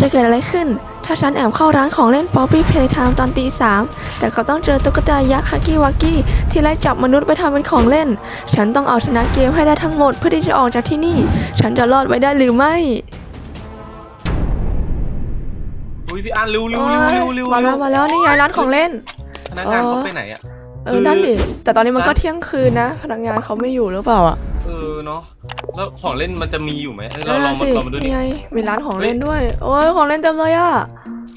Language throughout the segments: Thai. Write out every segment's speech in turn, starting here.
จะเกิดอะไรขึ้น ถ้าฉันแอบเข้าร้านของเล่นป๊อปปี้เพลย์ไทม์ตอนตีสามแต่เขาต้องเจอตุ๊กตายักษ์ฮักกี้วักกี้ที่ไล่จับมนุษย์ไปทำเป็นของเล่น ฉันต้องเอาชนะเกมให้ได้ทั้งหมดเพื่อที่จะออกจากที่นี่ ฉันจะรอดไว้ได้หรือไม่อุ้ยพี่อันเร็วเร็วเร็วเร็วเร็วมาแล้วมาแล้วนี่ไงร้านของเล่นพนักงานเออเขาไปไหนอะเอคืออนั่นดิแต่ตอนนี้มันก็ร้านเที่ยงคืนนะ พนักงานเขาไม่อยู่หรือเปล่าอะ เออเนาะแล้วของเล่นมันจะมีอยู่ไหมเออเรานั่นลอน่ะงมาสิลองมาดูดิ นี่ไงมีร้านของเฮ้ยเล่นด้วย โอ้ยของเล่นเต็มเลยอะ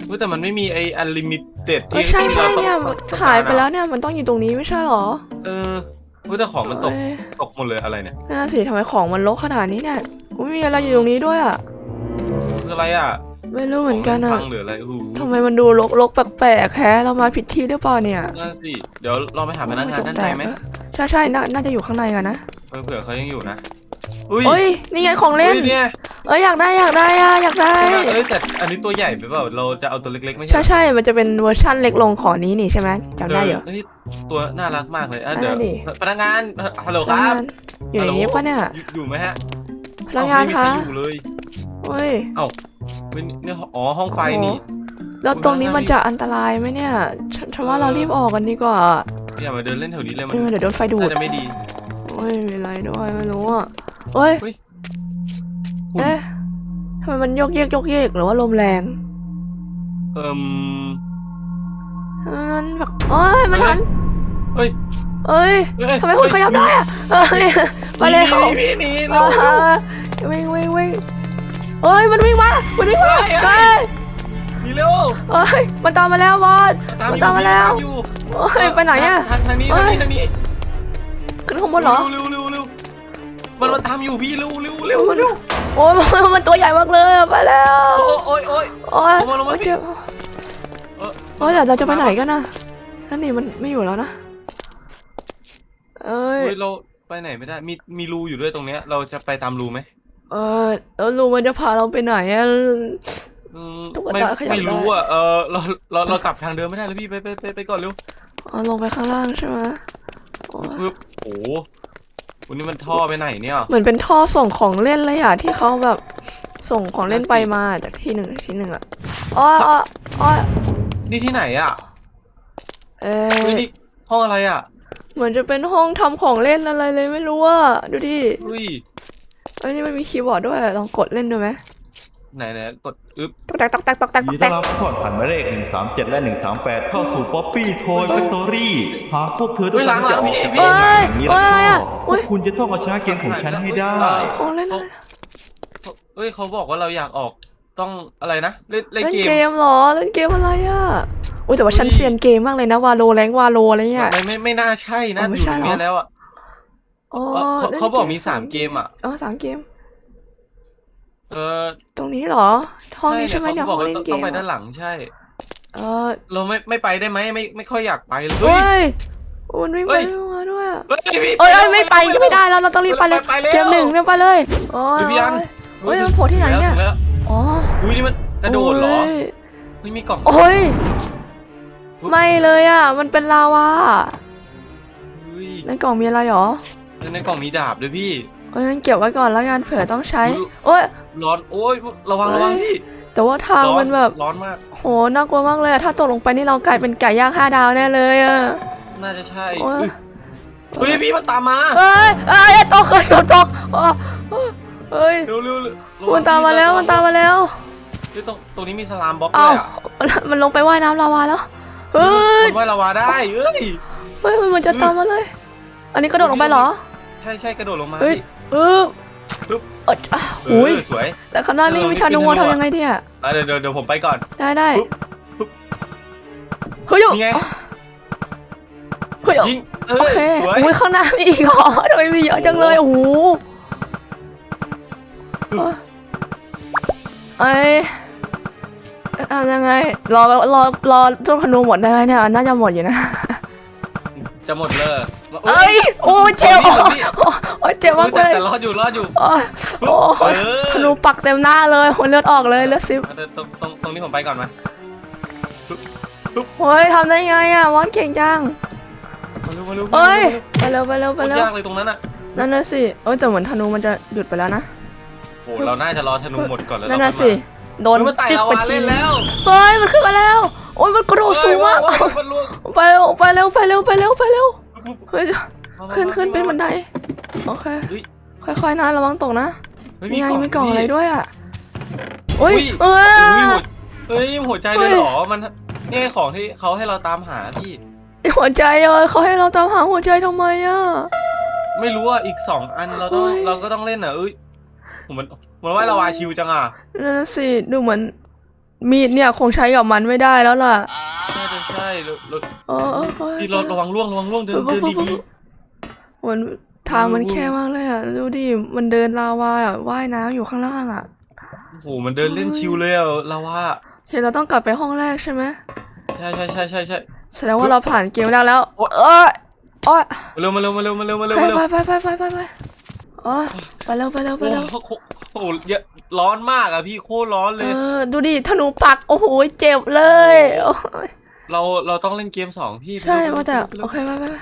เฮ้ยแต่มันไม่มีไอ้อันลิมิเต็ดเอที่อใช่ที่ใช่ราต้องเนี่ยต้องต้องหายไปการอะแล้วเนี่ยมันต้องอยู่ตรงนี้ไม่ใช่หรอเออเฮ้ยแต่ของมันตกเอ้ยตกหมดเลยอะไรเนี่ยน่าสิทำไมของมันรกขนาดนี้เนี่ยอุ๊ยมีอะไรอยู่ตรงนี้ด้วยอะคืออะไรอะไม่รู้เหมือนกันขอะงพังหรืออะไรโอ้โหทำไมมันดูรกรกแปลกๆแค่เรามาผิดที่หรือเปล่าเนี่ยนั่นสิเดี๋ยวลองไปหาพนักงานด้านในไหม ใช่ใช่น่าน่าจะอยู่ข้างในกันนะ เออเผื่อเขายังอยู่นะ อุ้ยเอ้ยนี่ไงของเล่นฮ้ยเนี่ยเอ้ยอยากได้อยากได้อะอยากได้ เอ้ยแต่อันนี้ตัวใหญ่ไปเปล่าเราจะเอาตัวเล็กๆไม่ใช่ใช่ใช่มันจะเป็นเวอร์ชั่นเล็กลงของนี้นี่ใช่ไหมจำได้เหรอเฮ้ยตัวน่ารักมากเลยอะเดี๋ยวนั่นดิ พนักงานฮัลโหลครับอยู่ในนี้ปะเนี่ยอยู่อยู่ไหมฮะพนักงานเอ้คะไม่มีใรอยู่เลยเฮ้ยเฮ้ยเนี่ยอ๋อห้องไฟนี่ แล้วตรงนี้มันจะอันตรายไหมเนี่ยฉันฉันว่าเรารีบออกกันดีกว่าอย่ามาเดินเล่นแถวนี้เลยมันเออเดี๋ยวโดนไฟดูด น่าจะไม่ดีโอ้ยมีอะไรด้วยไม่รู้อะเอ้ยเฮ้ยเอ๊ะทำไมมันโยกเยกโยกเยกหรือว่าลมแรงเอิ่ม มันแบบเอ้ยมันหันเฮ้ย เอ้ยเฮ้ยทำไมคุณขยับได้อะเอ้ยมาเร็วหนีหนีหนีอ่าเร็ววิ่งวิ่งวิ่งเอ้ยมันวิ่งมามันวิ่งมาเฮ้ยเฮ้เอ้ยยหนีเร็วเอ้ยมันตามมาแล้วบอสตามมันอยู่ตามมาแล้วตอยู่เอ้ยไปไหนอะ ทางทางนี้เอ้ทางยนี้ทางนี้ ขึ้นข้างบนเหรอเร็วเร็วเร็วเร็วมันมาตามอยู่พี่เร็วเร็วเร็วมันเร็วโอ้ยมันมันตัวใหญ่มากเลยอะไปแล้วโอ้ยโอ้ยโอ้ยโอ้ยลงมาลงมาโอ้ยเจ็บเออโอ้ยเดี๋ยวเราจะไปไหนกันนะนั่นนี่มันไม่อยู่แล้วนะเอ้ยเฮ้ยเราไปไหนไม่ได้มีมีรูอยู่ด้วยตรงเนี้ย เราจะไปตามรูไหมเออแล้วลุงมันจะพาเราไปไหนอะอืมตุ๊กไม่ตาขยับไม่รู้ได้อะเออเราเราเรากลับทางเดิมไม่ได้แล้วพี่ไปไปไปไปก่อนเร็วเอาลงไปข้างล่างใช่ไหมโอ้ยปึ๊บโอ้โหวันนี้มันท่อไปไหนเนี่ยเหมือนเป็นท่อส่งของเล่นเลยอะที่เขาแบบส่งของเล่นไปมาจากที่หนึ่งที่หนึ่งอะอ้อยอ้อยอ้อยนี่ที่ไหนอะ เอเฮ้ยอนี่ห้องอะไรอะ เหมือนจะเป็นห้องทำของเล่นอะไรเลยไม่รู้อะดูดิเฮ้ยเอ้ยนี่มันมีคีย์บอร์ดด้วยลองกดเล่นดูไหม ไหนไหนกดอึ๊บตอกแตกตอกแตกตอกแตกยิตอนกแตดีต้อนกรับผ่อนผันหมายเลข137 และ 138 เข้าสู่ Poppy Toy Factory หากพวกเธอต้องการจะออกจากเฮ้โรงยงานแห่งนี้เฮ้ยแล้วเฮ้ยอะไรอะก็พวกคุณจะต้องเอาชนะเกมของฉันให้ได้ของเล่นอะไรเฮ้ยเขาบอกว่าเราอยากออกต้องอะไรนะ เล่นเล่นเล่นเกม เกมเหรอเล่นเกมอะไรอะอุ้ยแต่ว่าฉันเฮ้ยเซียนเกมมากเลยนะวาโลแรงวาโลอะไรเนี่ย ไม่ไม่ไม่น่าใช่นะอ๋อไม่อยู่ใช่ตรงเหรอ เนี้ยแล้วอะอ๋อเออเขาล่นเขาบอกมีสามเกมอะ อ๋อสามเกม เออตรงนี้เหรอห้องนี้ใช่ไหมเนี่ยขาห้บอองกว่าเล่นต้องเกต้องมไปด้านอะหลังใช่ เออเราไม่ไม่ไปได้ไหมไม่ไม่ค่อยอยากไปเลยเฮ้ยมันวิ่งเฮ้ไปยวิ่งมาด้วยอะเฮ้ยพี่เอ้ยเอ้ยไม่ไปก็ไม่ได้แล้วเราต้องรีบไปเลยไปแล้วเกมหนึ่งเรียบไปเลยโอ้เดี๋ยยวพี่อันโอ้ยมันโผล่ที่ไหนเนี่ยถึงแล้วอ๋ออุ้ยนี่มันกระโดดเหรอโยไม่มีกล่องโอ้ยปุ๊บไม่เลยอะ มันเป็นลาวาอุ้ยในกล่องมีอะไรหรอในกล่องมีดาบด้วยพี่เอ้ยงั้นเก็บไว้ก่อนแล้วกันเผื่อต้องใช้อุ๊ยโอ้ย ร้อน โอ้ยระวังระวังพี่แต่ว่าทางร้อมันแบบร้อนมาก โหน่ากลัวมากเลยอะถ้าตกลงไปนี่เรากลายเป็นไก่ย่างห้าดาวแน่เลยอะน่าจะใช่โอ้ยอุ๊ยเฮ้ยพี่มันตามมาเอ้ยเอ้ยตกเอ้ยตกตกอ๋อเอ้ยเร็วเร็วเร็วระวังมันตามมาแล้วมันตามมาแล้วเฮ้ยตรงตรงนี้มีสลามบล็อกด้เอ้าวยอะมันลงไปว่ายน้ำลาวาแล้วเฮ้ยมันว่ายลาวาได้เอ้ย เฮ้ยมันจะตามมาเลย อันนี้กระโดดลงไปเหรอ ใช่ใช่กระโดดลงมาเฮ้ย พี่เออปึ๊บเอยอะเออุ้ยอสวยแต่ข้างหน้านี่เออมีธนูมีธนูอะทำยังไงเนี่ย อะเดี๋ยวเดี๋ยวเดี๋ยวผมไปก่อน ได้ได้ปุ๊บปุ๊บเฮ้ยนี่ไง เฮ้ยยิงเอโออเคสวยอุ้ยข้างหน้ามีอีกเหรอทำไมมีเยอะจังเลยโอ้โหเอ้ยทำยังไงรอรอรอเจ้าธนูหมดได้ไหมเนี่ยน่าจะหมดอยู่นะ จะหมดเลย เอ้ยโอ้ยเจ็บหมดพี่โอ้ยเจ็บหมมาดกพี่เลยแต่รอดอยู่รอดอยู่โอ้ยโอ้ยเออธนูปักเต็มหน้าเลยโอ้ยเลือดออกเลยเลือดซิบตรงตรงตรงนี้ผมไปก่อนไหมโอ้ยทำได้ไงอะวอนเก่งจังมาเร็วมาเร็วเอ้ยไปเร็วไปเร็วโคไปตรเร็วยากเลยตรงนั้นอะนั่นน่ะสิเอ้ยแต่เหมือนธนูมันจะหยุดไปแล้วนะโอ้เราน่าจะรอธนูหมดก่อนแล้วนั่นเราน่ะค่สิอยโดนเฮ้ยมันไต่จึกลาไปวาทีเล่นแล้วเฮ้ยมันขึ้นมาแล้วโอ้ยมันกระโดดสูงมากเฮ้ยเฮ้ยมันล่วงไปเร็วไปเร็วไปเร็วไปเร็วไปเร็ว เฮ้ยมาขึ้นมาขึ้นมาเป็นบันไดโอเคเฮ้ย ค่อยๆนะระวังตกนะเฮ้ยมีไงกล่องมีกล่องพี่อะไรด้วยอะโอ้ยอุ้ยเอเฮ้ยอหัวเฮ้ยหัวใจเลยเหรอมันนี่ของที่เขาให้เราตามหาพี่ หัวใจอะเขาให้เราตามหาหัวใจทำไมอะ ไม่รู้อะอีกสองอันเราต้องเฮ้ย เราก็ต้องเล่นอะเอ้ยผมมันมันว่าละวายชิวจังอะนั่นนะสิดูเหมือนมีดเนี่ยคงใช้กับมันไม่ได้แล้วล่ะน่าจะ ใช่เราเราเออเออเออพี่เราระวังล่วงระวังล่วงเดินเดินดีมันทางมันอืมแคบมากเลยอะดูดิมันเดินลาวาอะว่ายน้ำอยู่ข้างล่างอะๆโอ้โหมันเดินเล่นชิวเลยอะเราว่าเห็นเราต้องกลับไปห้องแรกใช่ไหมใช่ใช่ใช่ใช่ใช่ แสดงว่าเราผ่านเกมแรกแล้วโอ๊ย เออโอ้ยมาเร็วมาเร็วมาเร็วมาเร็วมาเร็วไปมาเร็วไปไปไปไปไปไปโอ้ยไปเร็วไปเร็วไปโอ้เร็วโหโอ้โหเยอะร้อนมากอะพี่โคตรร้อนเลเอยอดูดิธนูปักโอ้โหเจ็บเลยโอ้ย เราเราต้องเล่นเกมสองพี่ไปใช่เร็ว่าแต่ไปเร็โอเคไปไปไป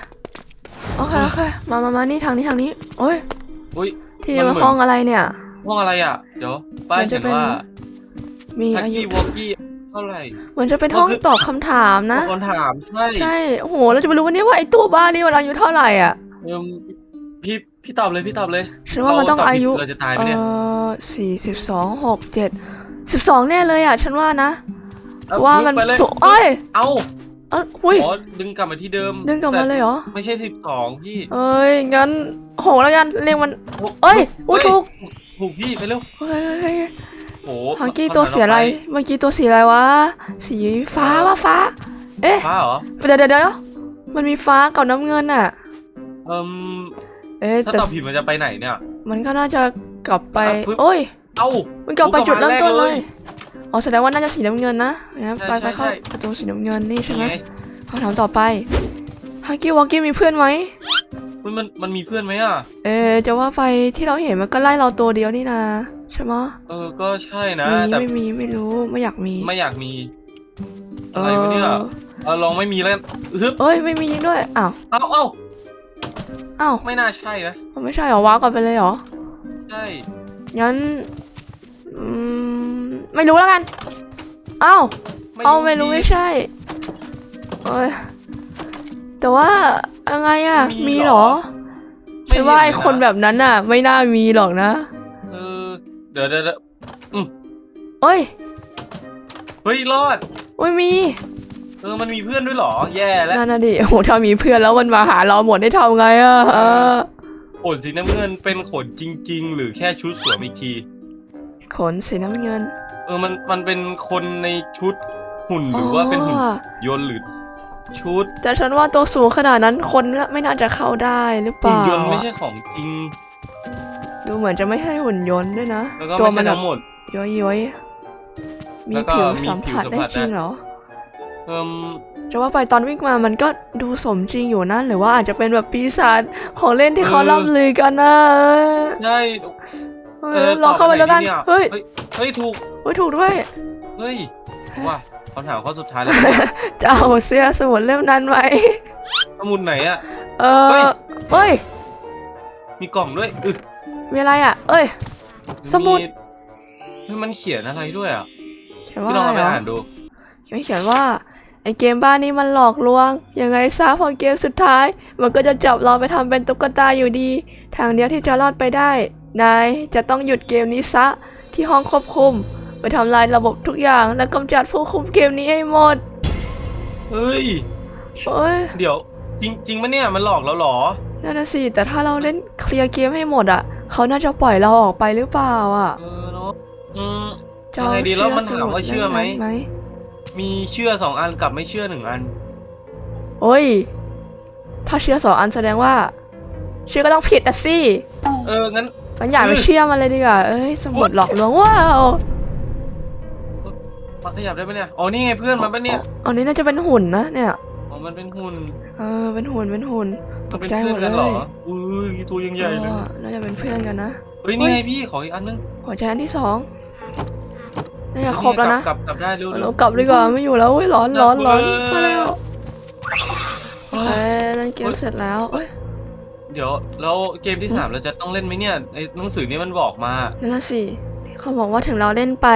โอเคโอเคมามามานี่ทางนี้ทางนี้ โอ้ยอุ้ย ที่มันนี่เหมืมัอนนห้องอะไรเนี่ย ห้องอะไรอะ เดี๋ยวป้ายมันจะเขียนว่ามีทักอายุกี้วอกกี้เท่าไหร่ เหมือนจะเป็นห้องตอบคำถามนะ คนถามใช่ใช่โอ้โหเราจะไปรู้วันนี้ว่าไอ้ตัวบ้านี่มันอายุเท่าไหร่อะเอิ่มพี่พี่ตอบเลยพี่ตอบเลยฉันว่ามันต้องเรตบอายุผิดเราจะตายไหมเอเนี่ยอสี่สิบสองหกเจ็ดสิบสองแน่เลยอะ ฉันว่านะ เอ้ว่ามันไปเลยสูงเอ้ยเอ้าเอ้ยอุ้ย อ๋อดึงกลับมาที่เดิมดึงกลับมาเลยเหรอ แต่ไม่ใช่สิบสองพี่เอ้ย งั้นโหแล้วกันเรียกมันโอ้เอ้ยอุ๊ยเฮ้ถูกถูกพี่ไปเร็วเฮ้ยเฮ้ยเฮ้ยโอ้เมื่อกี้ตัวสีอะไร เมื่อกี้ตัวสีอะไรวะ สีฟ้าว่าฟ้า เอ๊ะ ฟ้าเหรอเดี๋ยวเดี๋ยวเดี๋ยวมันมีฟ้ากับน้ำเงินอะ เอิ่มเอ๊ะถ้าจะตอบผิดมันจะไปไหนเนี่ย มันก็น่าจะกลับไป อะปึ๊บ โอ้ย เอ้า มันกลับไปโอ้จุดเริ่มต้นประมาณแรกเลเลยย อ๋อแสดงว่าน่าจะสีน้ำเงินนะนะใช่ไปไปใช่เข้าใช่ประตูสีน้ำเงินนี่ใช่ไหมนี่ไงคำถามต่อไปฮักกี้วอกกี้มีเพื่อนไหมมันมันมันมีเพื่อนไหมอะ เอ๊ะจะว่าไปที่เราเห็นมันก็ไล่เราตัวเดียวนี่นะใช่ไหมะเออก็ใช่นะมีแต่ไม่มีไม่รู้ไม่อยากมี ไม่อยากมีอะไรวะเนี่ยเออเอาลองไม่มีแล้วกันฮึบเอ้ยไม่มีจริงด้วยอ้าวเอ้าเอ้าอ้าวไม่น่าใช่นะไม่ใช่เหรอว้าวกลับไปเลยเหรอใช่งั้นอืม ไม่รู้แล้วกัน เอ้าเอาไม่รู้ดีไม่ใช่เอ้ยแต่ว่ายังไงอะมีมีเหเหรรออฉันว่าไม่ไอเห็นเลยนะคนแบบนั้นน่ะ ไม่น่ามีหรอกนะเออเดี๋ยวเดี๋ยวเดี๋ยวเอ้ยเฮ้ยรอดโอ้ยมีเออมันมีเพื่อนด้วยเหรอ แย่แล้วนั่นน่ะดิโอ้โหถ้ามีเพื่อนแล้วมันมาหาเราหมดได้ทำไงอะเออขนสีน้ำเงินเป็นขนจริง ๆ หรือแค่ชุดสวมอีกที ขนสีน้ำเงิน เออมันมันเป็นคนในชุดหุ่นหรือว่าเป็นหุ่นอ๋อยนต์หรือชุด แต่ฉันว่าตัวสูงขนาดนั้นคนไม่น่าจะเข้าได้หรือเปหุ่นล่ายนต์ไม่ใช่ของจริง ดูเหมือนจะไม่ใช่หุ่นยนต์ด้วยนะแล้วก็ตัวไม่มัใช่นแบบทั้งหมดย้อยย้อยๆมีแล้วก็ผิวมีสัมผัสผิวสัมได้ผัสจริงได้เหรอเอิมจะว่าไปตอนวิ่งมามันก็ดูสมจริงอยู่นะหรือว่าอาจจะเป็นแบบปีศาจของเล่นที่เขาเออล่ำลือกันนะใช่ เอเอออลองเข้าไปตแล้อบวกันหนดีเฮ้ยเฮ้ยเฮ้ย ถูก เฮ้ย ถูกด้วย เฮ้ยว่าคำถามข้อสุดท้ายแล้วจะเอาเสื้อสมุดเล่มนั้นไหม สมุดไหนอะ เอเฮ้อยเอ้ย มีกล่องด้วยอึมีอะไรอะ เอ้ย สมุด เฮ้ยมันเขียนอะไรด้วยอะเขียนว่าพี่ลองอะไรเอาไปเหรออ่านดู ไม่เขียนว่า ไอเกมบ้านนี้มันหลอกลวง ยังไงซะพอเกมสุดท้าย มันก็จะจับเราไปทำเป็นตุ๊กตาอยู่ดี ทางเดียวที่จะรอดไปได้ นายจะต้องหยุดเกมนี้ซะที่ห้องควบคุม ไปทำลายระบบทุกอย่างและกำจัดผู้คุมเกมนี้ให้หมดเฮ้ยโอ้ยเดี๋ยวจริงจริงปะเนี่ยมันหลอกเราเหรอ นั่นน่ะสิแต่ถ้าเราเล่นเคลียร์เกมให้หมดอะ เขาน่าจะปล่อยเราออกไปหรือเปล่าอะเออเนาะอืมจะเอายังไงดีแล้วมันถามว่าสเชื่อไหมล่นั้นไหม มีเชื่อสองอันกับไม่เชื่อหนึ่งอัน โอ้ย ถ้าเชื่อสองอันแสดงว่า เชื่อก็ต้องผิดอะสิ เอองั้น มันอยากไปอืมเชื่อมันเลยดีกว่าเอ้ยสมุดหลอกลวงว้าวมาขยับได้ปะเนี่ย อ๋อ นี่ไงเพื่อนมันปะเนี่ยอันนี้น่าจะเป็นหุ่นนะเนี่ย อ๋อ มันเป็นหุ่น เออ เป็นหุ่น เป็นหุ่นตมันกเป็นใจหเพื่มอนดเลกันเหรอยอุ้ยตัวยังใหญ่เลยเออน่าจะเป็นเพื่อนกันนะ เฮ้ย นี่ไงพี่ ขออีกอันนึง หัวใจอันที่สองน่าจะครบแล้วนะ กลับกลับกลับได้เร็วๆเรากลับดีกว่า ไม่อยู่แล้วเว้ยร้อนร้อนร้อนเออมาแล้วเฮ้เอ้ยยเล่นเกมเสร็จแล้วเอ้ย เดี๋ยวแล้วเกมที่สามเราจะต้องเล่นไหมเนี่ยไอ้หนังสือนี้มันบอกมานั่นนะสิที่เขาบอกว่าถึงเราเล่นไป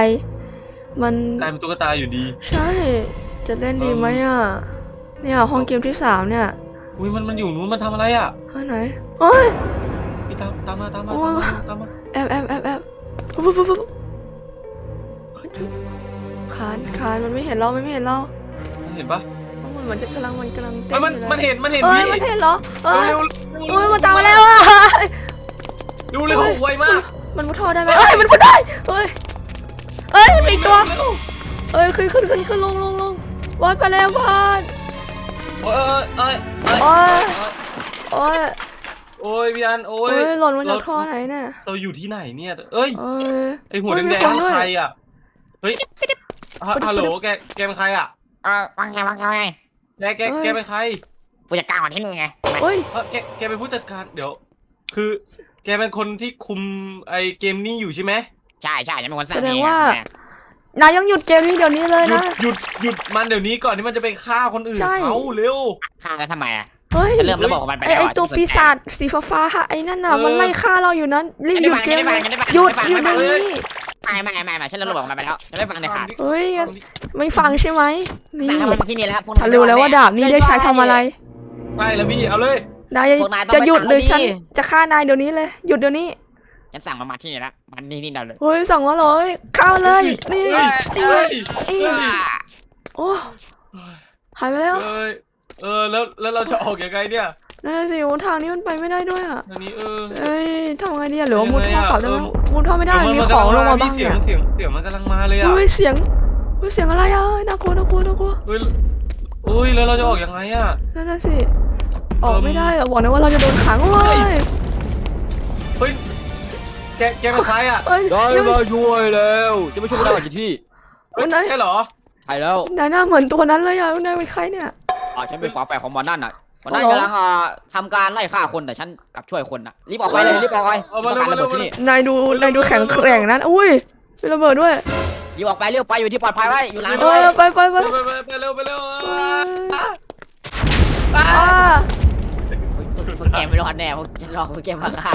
มันกลายเป็นตุ๊กตาอยู่ดี ใช่ จะเล่นดีไหมอะเนี่ยห้องเกมที่สามเนี่ยอุ้ยมันมันอยู่นู้นมันทำอะไรอะเฮ้ยไหนเฮ้ยพี่ตามตามมาตามมาโอ้ตามยมาตามมาแอบแอบแอบแอบปุ๊บปุ๊บปุ๊บปุ๊บเฮ้ยคานคานมันไม่เห็นเรามันไม่เห็นเราเห็นปะ มันเหมือนจะกำลังมันกำลังเต้เอ้ยนมันอยู่มันเห็นมันเห็นเอ้ยพี่มันเห็นเหรอเอ้ยเร็วโอ้ยมันตามมาแล้วอะดูเร็วไวมากมันมุดท่อได้ไหมเอ้ยมันมุดได้เอ้ยเอ้ยมันมีอีกตัวเร็วเอ้ยขึ้นขึ้นขึ้นขึ้นลงลงลงวอดไปแล้ววอดโอ้ยเอ้ยเอ้ยเอ้ยโอ้ยโอ้ยพี่อันโอ้เอ้ยยหล่นมาจากเรท่อไหนเนี่ยเราอยู่ที่ไหนเนี่ยเอ้ยเอ้ยไอหัวเฮ้ยมีแดงคนๆด้วยใครอะเฮ้ยฮะฮัลโหลแกแกเป็นใครอะเออว่าไงว่าไงว่าไง แกแกแกเป็นใครผู้จัดการของที่นู่นไงทำไมเฮ้ย เออแกแกเป็นผู้จัดการเดี๋ยว คือ แกเป็นคนที่คุมไอเกมนี้อยู่ใช่ไหมใช่ใช่ฉันเป็นคนสั่งแสดงเองว่าอะนายต้องหยุดเกมนี้เดี๋ยวนี้เลยหยุดนะ หยุดหยุดมันเดี๋ยวนี้ก่อนที่มันจะไปฆ่าคนอื่นใช่ เขาเร็วฆ่าแล้วทำไมอะ เฮ้ยจะเริ่มระบบของมันไปไอแล้วไออะตัวที่ปีศาสจสีฟ้าๆฮะไอ้นั่นน่ะเออมันไล่ฆ่าเราอยู่นั้นรีบหยุดเกมเลยไม่ได้ฟังหยุดไม่หยุดได้ฟังเดี๋ยวนี้ไม่ไม่ไม่ไม่ฉันเริ่มระบบของมันไปแล้วฉันไม่ฟังเลยค่ะเฮ้ยไม่ฟังใช่ไหมนี่สั่งให้มันมาที่นี่แล้วพวกฉันรู้แล้วว่าดาบนี้ได้ใช้ทำอะไรใช่แล้วพี่เอาเลยนายพวกนายต้องจะหยุดไปหรือตามฉันนี่จะฆ่านายเดี๋ยวนี้เลยหยุดเดี๋ยวนี้ฉันสั่งมันมาที่นี่แล้วมันนี่นี่เดียวเลยเฮ้ยสั่งมาเลยเข้าเลยนี่เฮ้ยนี่เฮ้ยนี่เฮ้ยโอ้หายไปแล้ว เอ้ยเออแล้วแล้วเราจะออกยังไงเนี่ยนั่นนะสิโอ้ทางนี้มันไปไม่ได้ด้วยอะทางนี้เออ เอ้ยทำไงดีอะหรือว่ามุดท่อกลับได้ไหมยังไงอะมุดท่อไม่ได้เยวมีนของลงมาพี่บ้างเสียเนี่งยเสียงเสียงมันกำลังมาเลยอะเฮ้ยเสียงเฮ้ยเสียงอะไรอะเอ้ยน่ากลัวน่ากลัวน่ากลัวเฮ้ยอุ้ยแล้วเราจะออกยังไงอะนั่นน่ะสิออกไม่ได้หรอกบอกนะว่าเราจะโดนขังเว้ยเฮ้ยแกแกเป็นใครอะเอ้ยได้ยังไม่มาช่วยแล้วจะไม่ช่วยไม่ได้กี่ที่เฮ้ยวันไหนใช่เหรอใช่แล้วนายหน้าเหมือนตัวนั้นเลยอะนายเป็นใครเนี่ย อ่าฉันเป็นฝาแฝดของมันนั่นน่ะมันนั่นอ๋อเหรอกำลังอ่าทำการไล่ฆ่าคนแต่ฉันกลับช่วยคนน่ะรีบออกไปเลยรีบออกไปเอามาต้องการเร็วระเบิดที่นี่นายดูนายดูแข็งแกร่งนั้นอุ้ยมีระเบิดด้วยรีบออกไปเร็วไปอยู่ที่ปลอดภัยไว้อยู่หลังเอด้วยอไปไปไปไปไปไปเร็วไปเร็วเออะออ่า พวกแกไม่รอดแน่พวกฉันรอพวกแกมาฆ่า